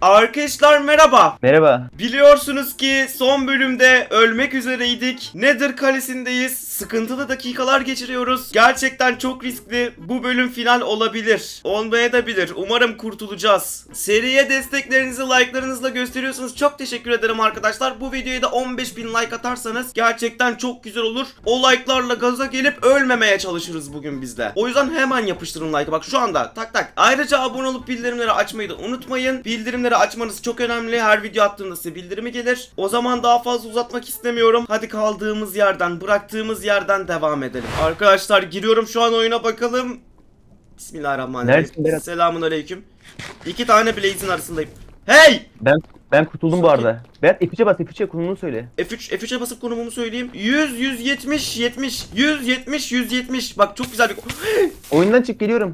Arkadaşlar merhaba. Merhaba. Biliyorsunuz ki son bölümde ölmek üzereydik. Nether kalesindeyiz. Sıkıntılı dakikalar geçiriyoruz. Gerçekten çok riskli. Bu bölüm final olabilir. Olmaya da bilir. Umarım kurtulacağız. Seriye desteklerinizi like'larınızla gösteriyorsunuz. Çok teşekkür ederim arkadaşlar. Bu videoya da 15.000 like atarsanız gerçekten çok güzel olur. O like'larla gaza gelip ölmemeye çalışırız bugün bizde. O yüzden hemen yapıştırın like'ı. Bak şu anda tak tak. Ayrıca abone olup bildirimleri açmayı da unutmayın. Bildirimleri açmanız çok önemli. Her video attığımda size bildirimi gelir. O zaman daha fazla uzatmak istemiyorum. Hadi kaldığımız yerden, bıraktığımız yerden devam edelim. Arkadaşlar giriyorum şu an oyuna bakalım. Bismillahirrahmanirrahim. Selamun aleyküm. İki tane Blaze'in arasındayım. Hey! Ben ben kurtuldum bu Çok arada. Berat F3'e bas F3'e konumunu söyle. F3 F3'e basıp konumumu söyleyeyim. 100 170 70 170 170. Bak çok güzel bir Oyundan çık geliyorum.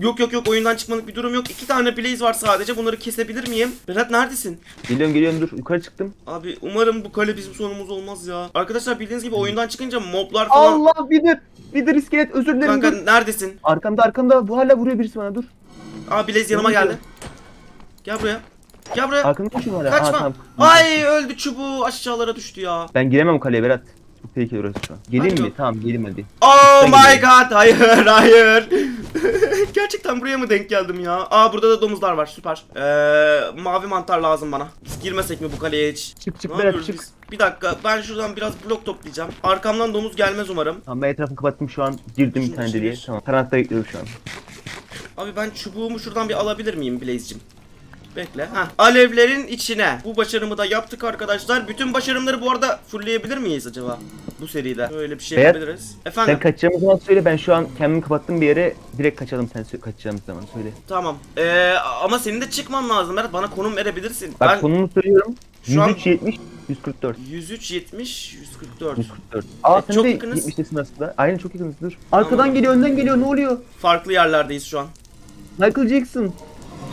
Yok yok yok oyundan çıkmalık bir durum yok. İki tane Blaze var sadece. Bunları kesebilir miyim? Berat neredesin? Geliyorum geliyorum dur yukarı çıktım. Abi umarım bu kale bizim sonumuz olmaz ya. Arkadaşlar bildiğiniz gibi oyundan çıkınca moblar falan. Allah bidir. Bidir iskelet özür dilerim Kanka dur. neredesin? Arkamda arkamda bu hala vuruyor birisi bana dur. Aa Blaze yanıma geldi. Gel buraya. Gel buraya. Arkamda kim hala? Aa, Kaçma. tamam. Ay öldü çubuğu aşağılara düştü ya. Ben giremem kaleye Berat. Çok tehlikeli orası şu an. Geleyim mi? Tamam geleyim hadi. Oh Ben my gidiyorum. god hayır hayır. Gerçekten buraya mı denk geldim ya? Aa burada da domuzlar var süper. Ee, mavi mantar lazım bana. Biz girmesek mi bu kaleye hiç? Çık çık Ne Berat yapıyoruz çık. biz? Bir dakika ben şuradan biraz blok toplayacağım. Arkamdan domuz gelmez umarım. Tamam ben etrafını kapattım şu an. Girdim bir tane deliğe. Tamam. Karanlıkta bekliyorum şu an. Abi ben çubuğumu şuradan bir alabilir miyim Blaze'cim? Bekle. Heh. Alevlerin içine. Bu başarımı da yaptık arkadaşlar. Bütün başarımları bu arada fullleyebilir miyiz acaba? Bu seride. Böyle bir şey Berat, yapabiliriz. Efendim? Sen kaçacağımız zaman söyle ben şu an kendimi kapattım bir yere. Direkt kaçalım sen kaçacağımız zaman söyle. Tamam. Ee, ama senin de çıkman lazım Berat. Bana konum verebilirsin. Bak ben konumu söylüyorum. Şu an- 103 70 144. 103 70 144. 144. Aa sen çok de yakınız. 70'tesin aslında. Aynen çok yakınız dur. Arkadan Tamam. geliyor önden geliyor ne oluyor? Farklı yerlerdeyiz şu an. Michael Jackson.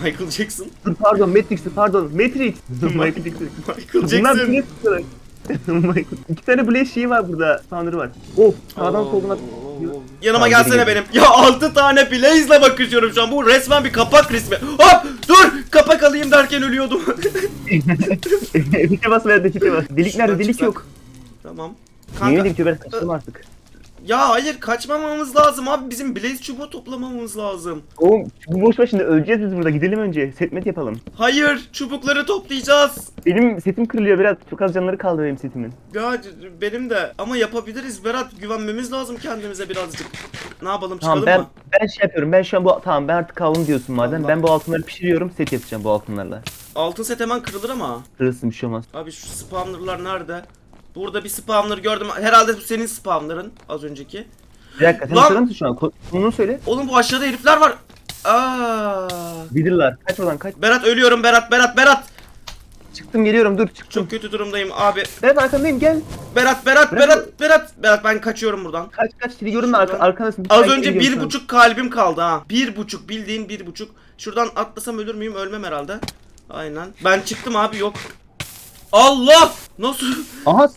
Michael Jackson. Pardon Matrix'ti pardon. Matrix. Michael Jackson. Michael Bunlar Jackson. Blaze olarak. Michael. İki tane Blaze şeyi var burada. Tanrı var. Of sağdan soldan. Yanıma Tamam, gelsene geri benim. Ya 6 tane Blaze'le bakışıyorum şu an. Bu resmen bir kapak resmi. Hop dur kapak alayım derken ölüyordum. Fite bas ver fite bas. Delik Şuradan nerede? Delik çıksak. yok. tamam. Yemin Kanka. ederim ki ben kaçtım artık. Ya hayır kaçmamamız lazım abi. Bizim Blaze çubuğu toplamamız lazım. Oğlum bu boş ver şimdi öleceğiz biz burada gidelim önce. Setmet yapalım. Hayır çubukları toplayacağız. Benim setim kırılıyor biraz. Çok az canları kaldı benim setimin. Ya benim de ama yapabiliriz Berat güvenmemiz lazım kendimize birazcık. Ne yapalım Tamam çıkalım ben mı? ben şey yapıyorum. Ben şu an bu tamam ben artık kaldım diyorsun madem. Allah. Ben bu altınları pişiriyorum. Set yapacağım bu altınlarla. Altın set hemen kırılır ama. Kırılsın bir şey olmaz. Abi şu spawnerlar nerede? Burada bir spawner gördüm. Herhalde bu senin spawner'ın az önceki. Bir dakika sen Lan! mısın şu an? Ko- Konunu söyle. Oğlum bu aşağıda herifler var. Aa. Bilirler. Kaç oradan kaç. Berat ölüyorum Berat Berat Berat. Çıktım geliyorum dur çıktım. Çok kötü durumdayım abi. Berat arkandayım gel. Berat Berat Berat- Berat Berat ben kaçıyorum buradan. Kaç kaç seni gördüm ben arka, Şuradan. arkandasın. Az önce bir buçuk kalbim kaldı ha. Bir buçuk bildiğin bir buçuk. Şuradan atlasam ölür müyüm? Ölmem herhalde. Aynen. Ben çıktım abi yok. Allah! Nasıl? Aha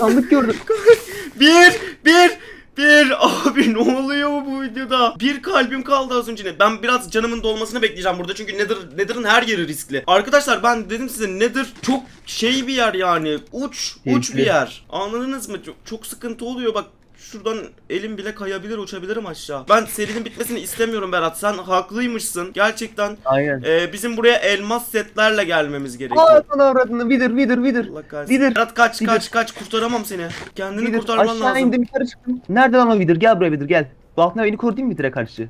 sandık gördüm. Bir, bir, bir. Abi ne oluyor bu videoda? Bir kalbim kaldı az önce. Ben biraz canımın dolmasını bekleyeceğim burada çünkü Nether, Nether'ın her yeri riskli. Arkadaşlar ben dedim size Nether çok şey bir yer yani. Uç, uç bir yer. Anladınız mı? Çok, çok sıkıntı oluyor bak. Şuradan elim bile kayabilir uçabilirim aşağı. Ben serinin bitmesini istemiyorum Berat. Sen haklıymışsın. Gerçekten Aynen. e, bizim buraya elmas setlerle gelmemiz gerekiyor. Aa sana avradını vidir vidir vidir. Allah kahretsin. Vidir. Berat kaç Vidir. kaç kaç kurtaramam seni. Kendini Vidir. kurtarman Aşağı lazım. indim yukarı çıktım. Nerede lan o vidir? Gel buraya vidir gel. Bu altına beni koru değil mi vidire karşı?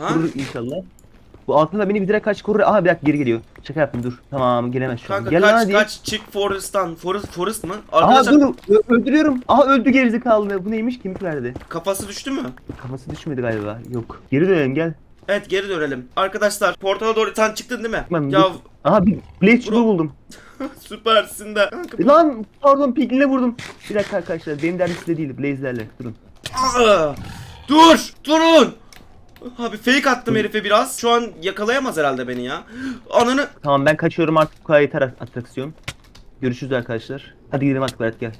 Ha? Korur inşallah. Bu altına beni vidire karşı korur. Aha bir dakika geri geliyor. Şaka yaptım dur. Tamam gelemez şu an. Kanka Gel lan kaç hadi. kaç çık Forest'tan. Forest Forest mı? Aha Arkadaşlar dur ö- öldürüyorum. Aha öldü gerizekalı. Bu neymiş kemik verdi. kafası düştü mü? Kafası düşmedi galiba. Yok. Geri dönelim gel. Evet geri dönelim. Arkadaşlar portala doğru sen çıktın değil mi? Ben ya dur. Aha bir blaze çubuğu buldum. süpersin de. Kanka, E Lan pardon pigline vurdum. Bir dakika arkadaşlar benim derdim size değil blaze'lerle. Durun. Aa! Dur! Durun! Abi fake attım herife biraz. Şu an yakalayamaz herhalde beni ya. Ananı Tamam ben kaçıyorum artık bu kadar yeter atraksiyon. Görüşürüz arkadaşlar. Hadi gidelim artık Berat gel.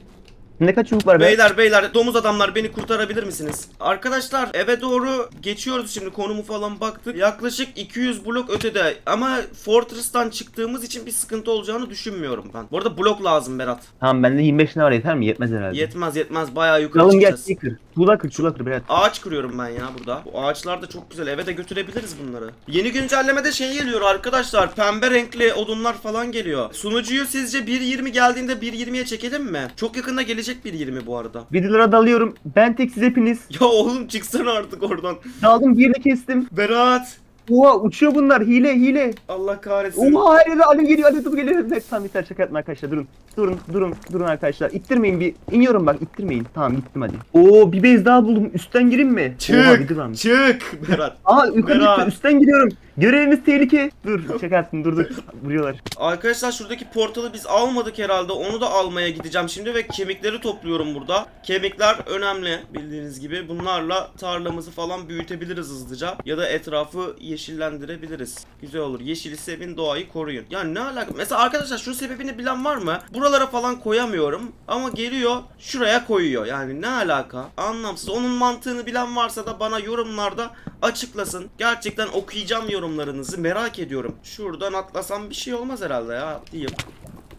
Üstünde kaç çubuk var be? Beyler beyler domuz adamlar beni kurtarabilir misiniz? Arkadaşlar eve doğru geçiyoruz şimdi konumu falan baktık. Yaklaşık 200 blok ötede ama Fortress'tan çıktığımız için bir sıkıntı olacağını düşünmüyorum ben. Bu arada blok lazım Berat. Tamam bende 25 ne var yeter mi? Yetmez herhalde. Yetmez yetmez bayağı yukarı Kralım gel çıkacağız. kır. Tuğla kır, tuğla kır Berat. Ağaç kırıyorum ben ya burada. Bu ağaçlar da çok güzel. Eve de götürebiliriz bunları. Yeni güncellemede şey geliyor arkadaşlar. Pembe renkli odunlar falan geliyor. Sunucuyu sizce 1.20 geldiğinde 1.20'ye çekelim mi? Çok yakında gelecek 1.20 bu arada. Videolara dalıyorum. Ben tek siz hepiniz. Ya oğlum çıksana artık oradan. Daldım birini kestim. Berat. Oha uçuyor bunlar. Hile hile. Allah kahretsin. Oha hayır Ali geliyor Ali dur geliyor. Evet, tamam yeter şaka yapma arkadaşlar durun. Durun durun durun arkadaşlar. İttirmeyin bir. İniyorum bak ittirmeyin. Tamam gittim hadi. Oo bir bez daha buldum. Üstten gireyim mi? Oha bir Çık. dur lan. Çık Berat. Aa yukarı Berat. çıktı. Üstten giriyorum. Görevimiz tehlike. Dur şaka yaptım dur dur. Vuruyorlar. Arkadaşlar şuradaki portalı biz almadık herhalde. Onu da almaya gideceğim şimdi ve kemikleri topluyorum burada. Kemikler önemli bildiğiniz gibi. Bunlarla tarlamızı falan büyütebiliriz hızlıca. Ya da etrafı yeşillendirebiliriz. Güzel olur. Yeşili sevin doğayı koruyun. Yani ne alaka? Mesela arkadaşlar şu sebebini bilen var mı? Buralara falan koyamıyorum. Ama geliyor şuraya koyuyor. Yani ne alaka? Anlamsız. Onun mantığını bilen varsa da bana yorumlarda açıklasın. Gerçekten okuyacağım yorumlarınızı. Merak ediyorum. Şuradan atlasam bir şey olmaz herhalde ya. Diyeyim.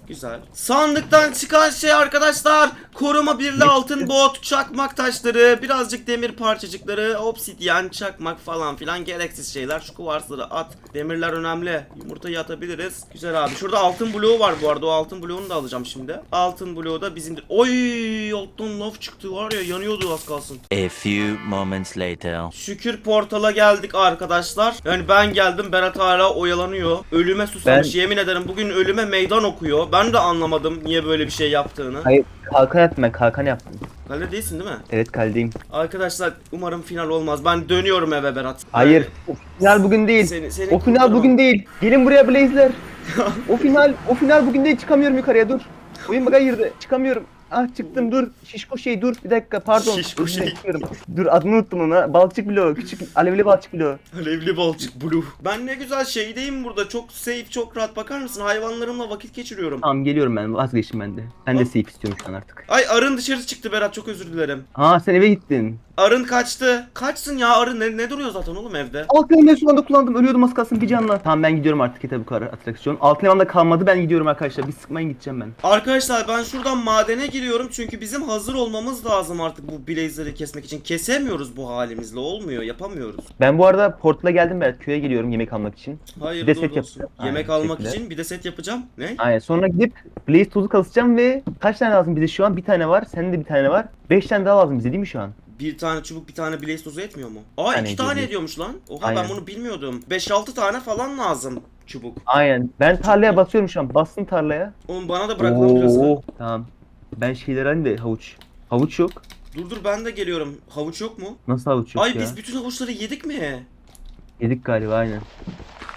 Güzel. Sandıktan çıkan şey arkadaşlar. Koruma birli altın bot, çakmak taşları, birazcık demir parçacıkları, obsidyen, çakmak falan filan gereksiz şeyler. Şu kuvarsları at. Demirler önemli. Yumurtayı atabiliriz. Güzel abi. Şurada altın bloğu var bu arada. O altın bloğunu da alacağım şimdi. Altın bloğu da bizimdir. Oy altın laf çıktı var ya yanıyordu az kalsın. A few moments later. Şükür portala geldik arkadaşlar. Yani ben geldim Berat hala oyalanıyor. Ölüme susamış Ben- yemin ederim bugün ölüme meydan okuyor. Ben de anlamadım niye böyle bir şey yaptığını. Hayır kalkan yaptım ben kalkan yaptım. Kale değilsin değil mi? Evet kaldeyim. Arkadaşlar umarım final olmaz. Ben dönüyorum eve Berat. Hayır. O final bugün değil. Seni, seni O final kurtaramam. bugün değil. Gelin buraya Blaze'ler. o final o final bugün değil çıkamıyorum yukarıya dur. Oyun bug'a girdi. Çıkamıyorum. Ah çıktım dur. Şişko şey dur. Bir dakika pardon. Şişko şey. Dur adını unuttum ona. Balçık bloğu. Küçük alevli balçık bloğu. Alevli balçık blue. Ben ne güzel şeydeyim burada. Çok safe, çok rahat. Bakar mısın? Hayvanlarımla vakit geçiriyorum. Tamam geliyorum ben. Vazgeçtim ben de. Ben de safe istiyorum şu an artık. Ay arın dışarı çıktı Berat. Çok özür dilerim. Aa sen eve gittin. Arın kaçtı. Kaçsın ya arın. Ne, ne duruyor zaten oğlum evde? Altın elmayı şu anda kullandım. Ölüyordum az kalsın bir canla. Tamam ben gidiyorum artık yeter bu kadar atraksiyon. Altın elmam da kalmadı. Ben gidiyorum arkadaşlar. Bir sıkmayın gideceğim ben. Arkadaşlar ben şuradan madene giriyorum çünkü bizim hazır olmamız lazım artık bu blazer'ı kesmek için. Kesemiyoruz bu halimizle olmuyor yapamıyoruz. Ben bu arada portala geldim ben köye geliyorum yemek almak için. Hayır Bir de set olsun. yapacağım. Yemek Aynen, almak teşekkürler. için bir de set yapacağım. Ne? Aynen sonra gidip Blaze tozu kasacağım ve kaç tane lazım bize şu an? Bir tane var. Senin de bir tane var. Beş tane daha lazım bize değil mi şu an? Bir tane çubuk bir tane blaze tozu etmiyor mu? Aa tane iki tane ediyor. ediyormuş lan. Oha Aynen. ben bunu bilmiyordum. 5-6 tane falan lazım çubuk. Aynen. Ben tarlaya basıyorum şu an. Bastım tarlaya. Oğlum bana da bırak lan biraz. Oo, Tamam. Ben şeyler hani de havuç. Havuç yok. Dur dur ben de geliyorum. Havuç yok mu? Nasıl havuç yok Ay ya? biz bütün havuçları yedik mi? Yedik galiba aynen.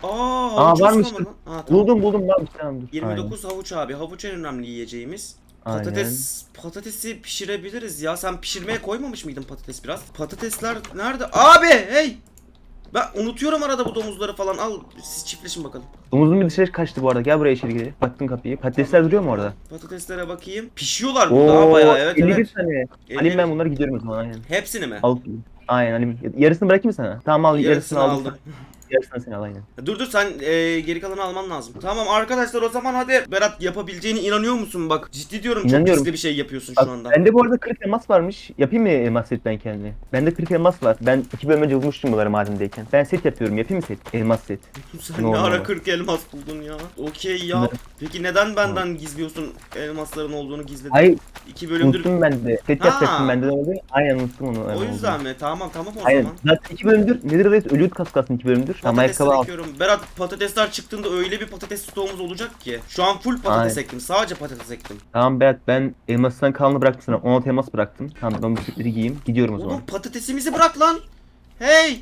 Aa Aa, varmış. lan. Ha, tamam. Buldum buldum varmış tamam dur. 29 havuç abi. Havuç en önemli yiyeceğimiz. Aynen. Patates patatesi pişirebiliriz ya. Sen pişirmeye koymamış mıydın patates biraz? Patatesler nerede? Abi hey! Ben unutuyorum arada bu domuzları falan. Al siz çiftleşin bakalım. Domuzun bir dışarı kaçtı bu arada. Gel buraya içeri gel. Baktım kapıyı. Patatesler duruyor mu orada? Patateslere bakayım. Pişiyorlar burada Oo, bayağı evet 51 evet. tane. 51. Alayım ben bunları gidiyorum o zaman aynen. Hepsini mi? Al. Aynen alayım. Yarısını bırakayım mı sana? Tamam al yarısını, Yarısını aldım. aldım. Yarısını sen al aynen. Dur dur sen e, geri kalanı alman lazım. Tamam arkadaşlar o zaman hadi. Berat yapabileceğine inanıyor musun bak? Ciddi diyorum çok İnanıyorum. riskli bir şey yapıyorsun Bak, şu anda. bende bu arada 40 elmas varmış. Yapayım mı elmas set ben kendime? Bende 40 elmas var. Ben iki bölüm önce bulmuştum bunları madendeyken. Ben set yapıyorum. Yapayım mı set? Elmas set. Sen Ne ne ara oldu? 40 elmas buldun ya? Okey ya. Ne? Peki neden benden gizliyorsun elmasların olduğunu gizledin? Hayır İki bölümdür. unuttum ben de. Set Ha. yapacaktım bende de oldu. Aynen unuttum onu. O yüzden mi? Tamam tamam o Aynen. zaman. Zaten iki bölümdür. Netherite ölüyordu kas kasın iki bölümdür. Tamam Patates ayakkabı al. ekiyorum. Berat patatesler çıktığında öyle bir patates stoğumuz olacak ki. Şu an full patates Aynen. ektim. Sadece patates ektim. Tamam Berat ben elmasından kalanı bıraktım sana. 16 elmas bıraktım. Tamam ben bu setleri giyeyim. Gidiyorum o zaman. Oğlum patatesimizi bırak lan. Hey!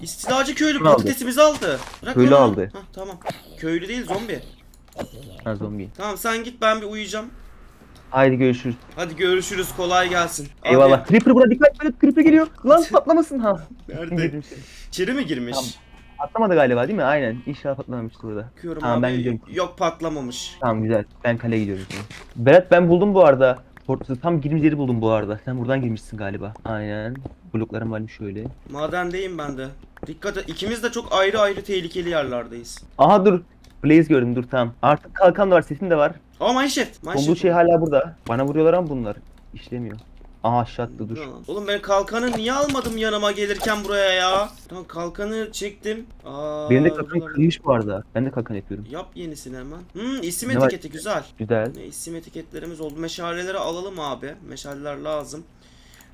İstilacı köylü aldı? patatesimizi aldı. Bırak Köylü lan onu. aldı. Hah, tamam. Köylü değil zombi. Ha zombi. Tamam sen git ben bir uyuyacağım. Haydi görüşürüz. Hadi görüşürüz kolay gelsin. Abi, Eyvallah. Creeper buna dikkat et. Creeper geliyor. Lan patlamasın ha. Nerede? Seni. İçeri mi girmiş? Tamam. Patlamadı galiba değil mi? Aynen. İnşallah patlamamıştır burada. Bakıyorum Tamam, abi. ben gidiyorum. Yok patlamamış. Tamam güzel. Ben kaleye gidiyorum şimdi. Berat ben buldum bu arada. Portu tam girmiş yeri buldum bu arada. Sen buradan girmişsin galiba. Aynen. Bloklarım varmış şöyle. Madendeyim ben de. Dikkat et. İkimiz de çok ayrı ayrı tehlikeli yerlerdeyiz. Aha dur. Blaze gördüm dur tamam. Artık kalkan da var sesim de var. Aa mineshaft. Bu Mineshaft. şey hala burada. Bana vuruyorlar ama bunlar. İşlemiyor. Aha aşağı attı dur. Lan? Oğlum ben kalkanı niye almadım yanıma gelirken buraya ya? Tamam kalkanı çektim. Aa, Benim de kalkan buralar- kırılmış bu arada. Ben de kalkan yapıyorum. Yap yenisini hemen. Hmm isim Ne var? etiketi güzel. Güzel. Ne isim etiketlerimiz oldu. Meşaleleri alalım abi. Meşaleler lazım.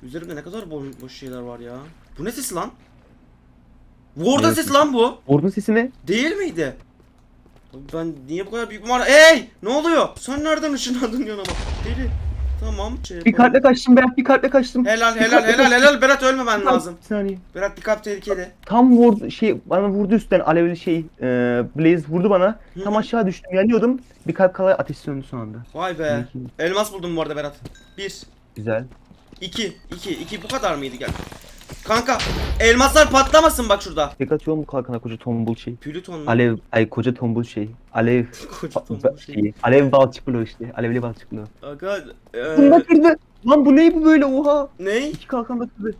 Üzerimde ne kadar boş, boş şeyler var ya. Bu ne sesi lan? Warden sesi lan bu. Ordunun sesi ne? Değil miydi? Abi Ben niye bu kadar büyük bir mağara... Ey! Ne oluyor? Sen nereden ışınlandın yanıma? Deli. Tamam. Şey Bir kalple kaçtım Berat bir kalple kaçtım. Helal helal helal helal Berat ölmemen lazım. Bir saniye. Berat dikkat tehlikeli. Tam vurdu şey bana vurdu üstten alevli şey e, Blaze vurdu bana. Hı. Tam aşağı düştüm yanıyordum. Bir kalp kala ateş söndü son anda. Vay be. Elmas buldum bu arada Berat. Bir. Güzel. iki, iki, iki bu kadar mıydı gel. Kanka elmaslar patlamasın bak şurada. Tek atıyor mu kalkana koca tombul şey? Plüton mu? Alev ay koca tombul şey. Alev Koca tombul şey. Alev balçık bloğu işte. Alevli balçık bloğu. Aga Bunda eee kırdı. Lan bu ne bu böyle oha? ne? İki kalkan da kırdı.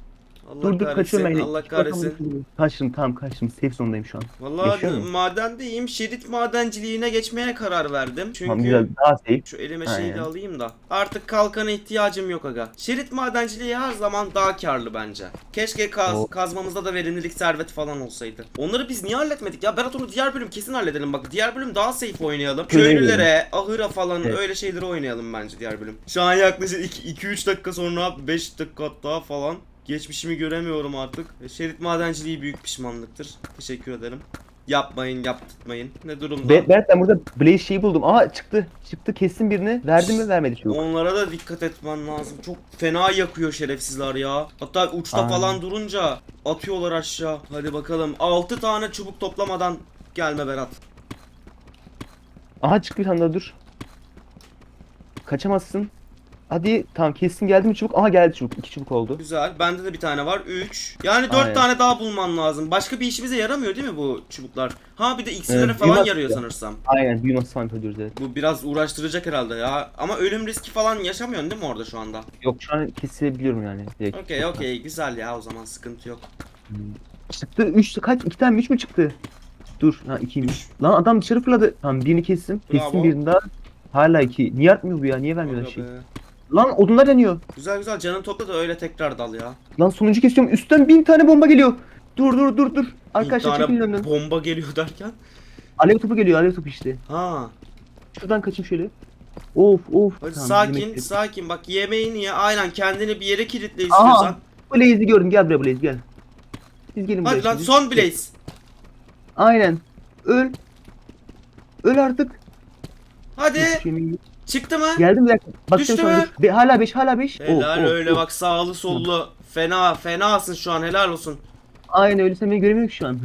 Allah dur dur kaçıyorum ben. Allah kahretsin. Kaçtım tamam kaçtım. Safe zone'dayım şu an. Vallahi mu? madendeyim. Şerit madenciliğine geçmeye karar verdim. Çünkü Tamam güzel daha safe. Şu elime şeyi de alayım da. Artık kalkana ihtiyacım yok aga. Şerit madenciliği her zaman daha karlı bence. Keşke kaz, O- kazmamızda da verimlilik serveti falan olsaydı. Onları biz niye halletmedik ya? Berat onu diğer bölüm kesin halledelim bak. Diğer bölüm daha safe oynayalım. Köylülere, ahıra falan Evet. öyle şeyleri oynayalım bence diğer bölüm. Şu an yaklaşık 2-3 dakika sonra 5 dakika hatta falan. Geçmişimi göremiyorum artık. E, Şerit madenciliği büyük pişmanlıktır. Teşekkür ederim. Yapmayın, yaptırmayın. Ne durumda? Be Berat ben burada Blaze şeyi buldum. Aa çıktı. Çıktı kestim birini. Verdi mi vermedi çocuk. Onlara da dikkat etmen lazım. Çok fena yakıyor şerefsizler ya. Hatta uçta Aynen. falan durunca atıyorlar aşağı. Hadi bakalım. 6 tane çubuk toplamadan gelme Berat. Aha çık bir tane daha dur. Kaçamazsın. Hadi tamam kessin geldi mi çubuk? Aha geldi çubuk. İki çubuk oldu. Güzel. Bende de bir tane var. 3. Yani 4 Aynen. tane daha bulman lazım. Başka bir işimize yaramıyor değil mi bu çubuklar? Ha bir de iksirlere Evet, falan büyümez yarıyor ya. sanırsam. Aynen büyü masası falan yapıyoruz evet. Bu biraz uğraştıracak herhalde ya. Ama ölüm riski falan yaşamıyorsun değil mi orada şu anda? Yok şu an kesebiliyorum yani. Direkt. Okey okey güzel ya o zaman sıkıntı yok. Çıktı 3 kaç? 2 tane 3 mü çıktı? Dur ha 2'ymiş. Lan adam dışarı fırladı. Tamam birini kestim. Bravo. Birini daha. Hala 2. Niye artmıyor bu ya? Niye vermiyorlar Aga şey? be. Lan odunlar yanıyor. Güzel güzel canını topla da öyle tekrar dal ya. Lan sonuncu kesiyorum. Üstten bin tane bomba geliyor. Dur dur dur dur. Arkadaşlar çekilin önünden. bomba geliyor derken. Alev topu geliyor. Alev topu işte. Ha. Şuradan kaçayım şöyle. Of of. Hadi Tamam, sakin sakin bak yemeğini ye aynen kendini bir yere kilitle Aha. istiyorsan. Blaze'i gördüm. Gel buraya Blaze gel. Siz gelin buraya. Hadi lan şimdi. son Blaze. Aynen. Öl. Öl artık. Hadi. Çıktı mı? Geldim bir dakika. Bakacağım Düştü sonra. mü? Be- hala 5 hala 5. Helal öyle bak sağlı sollu. Fena fenasın şu an helal olsun. Aynen öyle sen beni göremiyor ki şu an.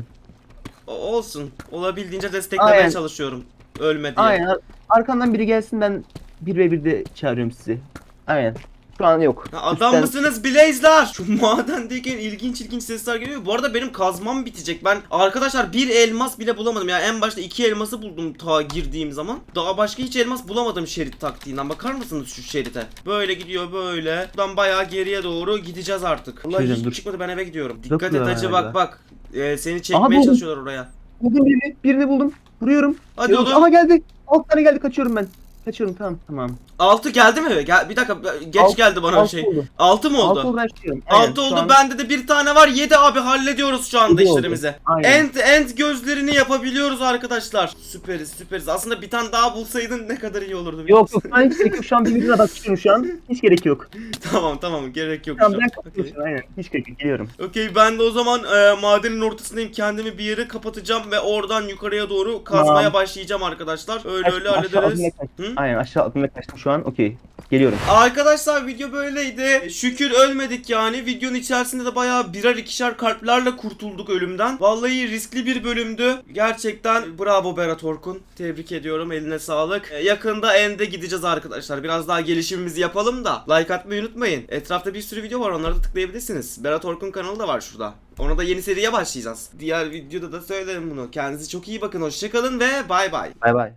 O- olsun. Olabildiğince desteklemeye Aynen. çalışıyorum. Ölme diye. Aynen. ar- Arkamdan biri gelsin ben 1 ve 1'de çağırıyorum sizi. Aynen. Şu an yok. Ha, adam Üstten- mısınız Blaze'lar? Şu madendeyken ilginç ilginç sesler geliyor. Bu arada benim kazmam bitecek. Ben arkadaşlar bir elmas bile bulamadım. Ya en başta iki elması buldum ta girdiğim zaman. Daha başka hiç elmas bulamadım şerit taktiğinden. Bakar mısınız şu şerite? Böyle gidiyor böyle. Buradan bayağı geriye doğru gideceğiz artık. Allah Şöyle hiç dur. çıkmadı ben eve gidiyorum. Dikkat et Yok ya hacı bak bak. Ee, seni Aha, çekmeye buldum. çalışıyorlar oraya. Buldum birini. Birini buldum. Vuruyorum. Hadi oğlum. Ama geldi. Alt tane geldi kaçıyorum ben. Kaçıyorum tamam tamam. Altı geldi mi? Gel, bir dakika geç Alt- geldi bana bir Altı şey. oldu. Altı mı oldu? Altı oldu ben. Aynen, Altı şu oldu. an- Bende de bir tane var. Yedi abi hallediyoruz şu anda Yedi oldu. işlerimizi. Aynen. End end gözlerini yapabiliyoruz arkadaşlar. Süperiz süperiz. Aslında bir tane daha bulsaydın ne kadar iyi olurdu. biliyor Yok musun? yok ben hiç gerek yok. Şu an bir videoda bakıyorum şu an. Hiç gerek yok. tamam tamam gerek yok. Tamam şu ben an. Okey. aynen. Hiç gerek yok. Geliyorum. Okey ben de o zaman e, madenin ortasındayım. Kendimi bir yere kapatacağım ve oradan yukarıya doğru kazmaya Tamam. başlayacağım arkadaşlar. Öyle öyle aşağı hallederiz. Hı? Aynen aşağı atmaya kaçtım şu an. Okey. Geliyorum. Arkadaşlar video böyleydi. Şükür ölmedik yani. Videonun içerisinde de bayağı birer ikişer kalplerle kurtulduk ölümden. Vallahi riskli bir bölümdü. Gerçekten bravo Berat Orkun. Tebrik ediyorum. Eline sağlık. Ee, yakında End'e gideceğiz arkadaşlar. Biraz daha gelişimimizi yapalım da. Like atmayı unutmayın. Etrafta bir sürü video var. Onlara da tıklayabilirsiniz. Berat Orkun kanalı da var şurada. Ona da yeni seriye başlayacağız. Diğer videoda da söylerim bunu. Kendinize çok iyi bakın. Hoşçakalın ve bay bay. Bay bay.